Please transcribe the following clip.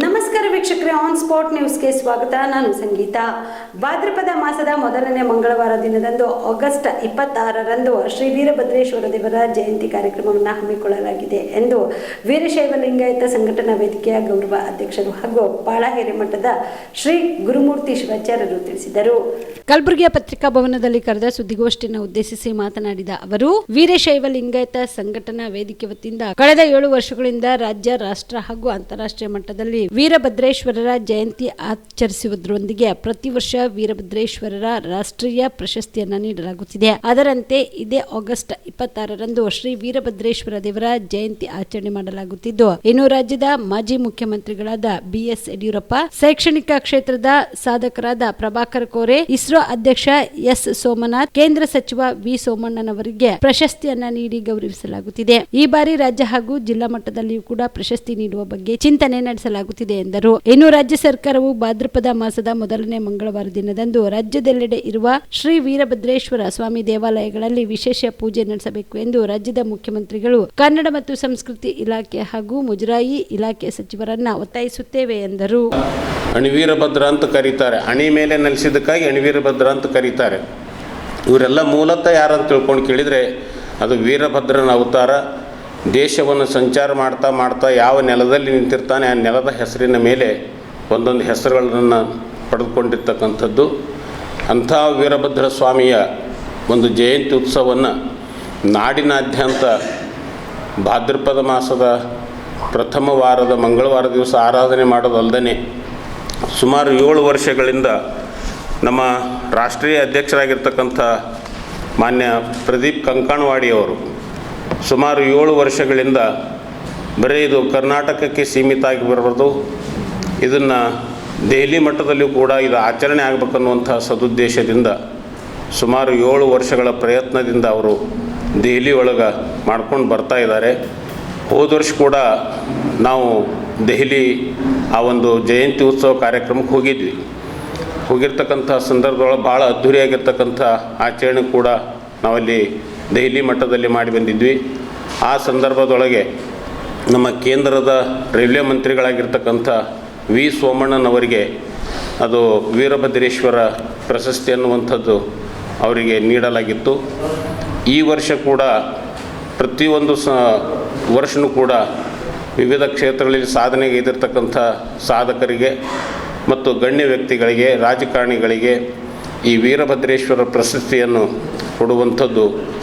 ನಮಸ್ಕಾರ ವೀಕ್ಷಕರೇ on spot ನ್ಯೂಸ್ಗೆ ಸ್ವಾಗತ. ನಾನು ಸಂಗೀತ. ಭಾದ್ರಪದ ಮಾಸದ ಮೊದಲನೇ ಮಂಗಳವಾರ ದಿನದಂದು ಆಗಸ್ಟ್ ಇಪ್ಪತ್ತಾರರಂದು ಶ್ರೀ ವೀರಭದ್ರೇಶ್ವರ ದೇವರ ಜಯಂತಿ ಕಾರ್ಯಕ್ರಮವನ್ನು ಹಮ್ಮಿಕೊಳ್ಳಲಾಗಿದೆ ಎಂದು ವೀರಶೈವ ಲಿಂಗಾಯತ ಸಂಘಟನಾ ವೇದಿಕೆಯ ಗೌರವ ಅಧ್ಯಕ್ಷರು ಹಾಗೂ ಬಾಳಹೇರಿ ಮಠದ ಶ್ರೀ ಗುರುಮೂರ್ತಿ ಶಿವಾಚಾರ್ಯರು ತಿಳಿಸಿದರು. ಕಲಬುರಗಿಯ ಪತ್ರಿಕಾ ಭವನದಲ್ಲಿ ಕರೆದ ಸುದ್ದಿಗೋಷ್ಠಿಯನ್ನು ಉದ್ದೇಶಿಸಿ ಮಾತನಾಡಿದ ಅವರು ವೀರಶೈವ ಲಿಂಗಾಯತ ಸಂಘಟನಾ ವೇದಿಕೆ ವತಿಯಿಂದ ಕಳೆದ ಏಳು ವರ್ಷಗಳಿಂದ ರಾಜ್ಯ, ರಾಷ್ಟ್ರ ಹಾಗೂ ಅಂತಾರಾಷ್ಟ್ರೀಯ ಮಟ್ಟದಲ್ಲಿ ವೀರಭದ್ರೇಶ್ವರರ ಜಯಂತಿ ಆಚರಿಸುವುದರೊಂದಿಗೆ ಪ್ರತಿ ವರ್ಷ ವೀರಭದ್ರೇಶ್ವರರ ರಾಷ್ಟ್ರೀಯ ಪ್ರಶಸ್ತಿಯನ್ನು ನೀಡಲಾಗುತ್ತಿದೆ. ಅದರಂತೆ ಇದೇ ಆಗಸ್ಟ್ ಇಪ್ಪತ್ತಾರರಂದು ಶ್ರೀ ವೀರಭದ್ರೇಶ್ವರ ದೇವರ ಜಯಂತಿ ಆಚರಣೆ ಮಾಡಲಾಗುತ್ತಿದ್ದು, ಇನ್ನು ರಾಜ್ಯದ ಮಾಜಿ ಮುಖ್ಯಮಂತ್ರಿಗಳಾದ ಬಿಎಸ್ ಯಡಿಯೂರಪ್ಪ, ಶೈಕ್ಷಣಿಕ ಕ್ಷೇತ್ರದ ಸಾಧಕರಾದ ಪ್ರಭಾಕರ್ ಕೋರೆ, ಇಸ್ರೋ ಅಧ್ಯಕ್ಷ ಎಸ್ ಸೋಮನಾಥ್, ಕೇಂದ್ರ ಸಚಿವ ವಿ ಸೋಮಣ್ಣನವರಿಗೆ ಪ್ರಶಸ್ತಿಯನ್ನ ನೀಡಿ ಗೌರವಿಸಲಾಗುತ್ತಿದೆ. ಈ ಬಾರಿ ರಾಜ್ಯ ಹಾಗೂ ಜಿಲ್ಲಾ ಮಟ್ಟದಲ್ಲಿಯೂ ಕೂಡ ಪ್ರಶಸ್ತಿ ನೀಡುವ ಬಗ್ಗೆ ಚಿಂತನೆ ನಡೆಸಲಾಗುತ್ತಿದೆ. ಎಂದರು. ಇನ್ನು ರಾಜ್ಯ ಸರ್ಕಾರವು ಭಾದ್ರಪದ ಮಾಸದ ಮೊದಲನೇ ಮಂಗಳವಾರ ದಿನದಂದು ರಾಜ್ಯದೆಲ್ಲೆಡೆ ಇರುವ ಶ್ರೀ ವೀರಭದ್ರೇಶ್ವರ ಸ್ವಾಮಿ ದೇವಾಲಯಗಳಲ್ಲಿ ವಿಶೇಷ ಪೂಜೆ ನಡೆಸಬೇಕು ಎಂದು ರಾಜ್ಯದ ಮುಖ್ಯಮಂತ್ರಿಗಳು ಕನ್ನಡ ಮತ್ತು ಸಂಸ್ಕೃತಿ ಇಲಾಖೆ ಹಾಗೂ ಮುಜರಾಯಿ ಇಲಾಖೆ ಸಚಿವರನ್ನ ಒತ್ತಾಯಿಸುತ್ತೇವೆ ಎಂದರು. ಅಣಿವೀರಭದ್ರ ಅಂತ ಕರೀತಾರೆ. ಅಣಿ ಮೇಲೆ ನೆಲೆಸಿದ್ದಕ್ಕಾಗಿ ಅಣಿವೀರಭದ್ರ ಅಂತ ಕರೀತಾರೆ. ಇವರೆಲ್ಲ ಮೂಲತಃ ಯಾರಂತ ತಿಳ್ಕೊಂಡು ಕೇಳಿದರೆ ಅದು ವೀರಭದ್ರನ ಅವತಾರ ದೇಶವನ್ನು ಸಂಚಾರ ಮಾಡ್ತಾ ಮಾಡ್ತಾ ಯಾವ ನೆಲದಲ್ಲಿ ನಿಂತಿರ್ತಾನೆ ಆ ನೆಲದ ಹೆಸರಿನ ಮೇಲೆ ಒಂದೊಂದು ಹೆಸರುಗಳನ್ನು ಪಡೆದುಕೊಂಡಿರ್ತಕ್ಕಂಥದ್ದು. ಅಂಥ ವೀರಭದ್ರ ಸ್ವಾಮಿಯ ಒಂದು ಜಯಂತಿ ಉತ್ಸವವನ್ನು ನಾಡಿನಾದ್ಯಂತ ಭಾದ್ರಪದ ಮಾಸದ ಪ್ರಥಮ ವಾರದ ಮಂಗಳವಾರ ದಿವಸ ಆರಾಧನೆ ಮಾಡೋದಲ್ಲದೇ ಸುಮಾರು ಏಳು ವರ್ಷಗಳಿಂದ ನಮ್ಮ ರಾಷ್ಟ್ರೀಯ ಅಧ್ಯಕ್ಷರಾಗಿರ್ತಕ್ಕಂಥ ಮಾನ್ಯ ಪ್ರದೀಪ್ ಕಂಕಣವಾಡಿಯವರು ಸುಮಾರು ಏಳು ವರ್ಷಗಳಿಂದ ಬರೀ ಇದು ಕರ್ನಾಟಕಕ್ಕೆ ಸೀಮಿತ ಆಗಿ ಬರಬಾರ್ದು ಇದನ್ನು ದೆಹಲಿ ಮಟ್ಟದಲ್ಲಿಯೂ ಕೂಡ ಇದು ಆಚರಣೆ ಆಗಬೇಕನ್ನುವಂಥ ಸದುದ್ದೇಶದಿಂದ ಸುಮಾರು ಏಳು ವರ್ಷಗಳ ಪ್ರಯತ್ನದಿಂದ ಅವರು ದೆಹಲಿ ಒಳಗೆ ಮಾಡ್ಕೊಂಡು ಬರ್ತಾ ಇದ್ದಾರೆ. ಹೋದ ವರ್ಷ ಕೂಡ ನಾವು ದೆಹಲಿ ಆ ಒಂದು ಜಯಂತಿ ಉತ್ಸವ ಕಾರ್ಯಕ್ರಮಕ್ಕೆ ಹೋಗಿದ್ವಿ. ಹೋಗಿರ್ತಕ್ಕಂಥ ಸಂದರ್ಭದೊಳಗೆ ಭಾಳ ಅದ್ಧೂರಿಯಾಗಿರ್ತಕ್ಕಂಥ ಆಚರಣೆ ಕೂಡ ನಾವಲ್ಲಿ ದೆಹಲಿ ಮಟ್ಟದಲ್ಲಿ ಮಾಡಿ ಬಂದಿದ್ವಿ. ಆ ಸಂದರ್ಭದೊಳಗೆ ನಮ್ಮ ಕೇಂದ್ರದ ರೈಲ್ವೆ ಮಂತ್ರಿಗಳಾಗಿರ್ತಕ್ಕಂಥ ವಿ ಸೋಮಣ್ಣನವರಿಗೆ ಅದು ವೀರಭದ್ರೇಶ್ವರ ಪ್ರಶಸ್ತಿ ಅನ್ನುವಂಥದ್ದು ಅವರಿಗೆ ನೀಡಲಾಗಿತ್ತು. ಈ ವರ್ಷ ಕೂಡ ಪ್ರತಿಯೊಂದು ಸ ವರ್ಷವೂ ಕೂಡ ವಿವಿಧ ಕ್ಷೇತ್ರಗಳಲ್ಲಿ ಸಾಧನೆಗೈದಿರ್ತಕ್ಕಂಥ ಸಾಧಕರಿಗೆ ಮತ್ತು ಗಣ್ಯ ವ್ಯಕ್ತಿಗಳಿಗೆ, ರಾಜಕಾರಣಿಗಳಿಗೆ ಈ ವೀರಭದ್ರೇಶ್ವರ ಪ್ರಶಸ್ತಿಯನ್ನು ಕೊಡುವಂಥದ್ದು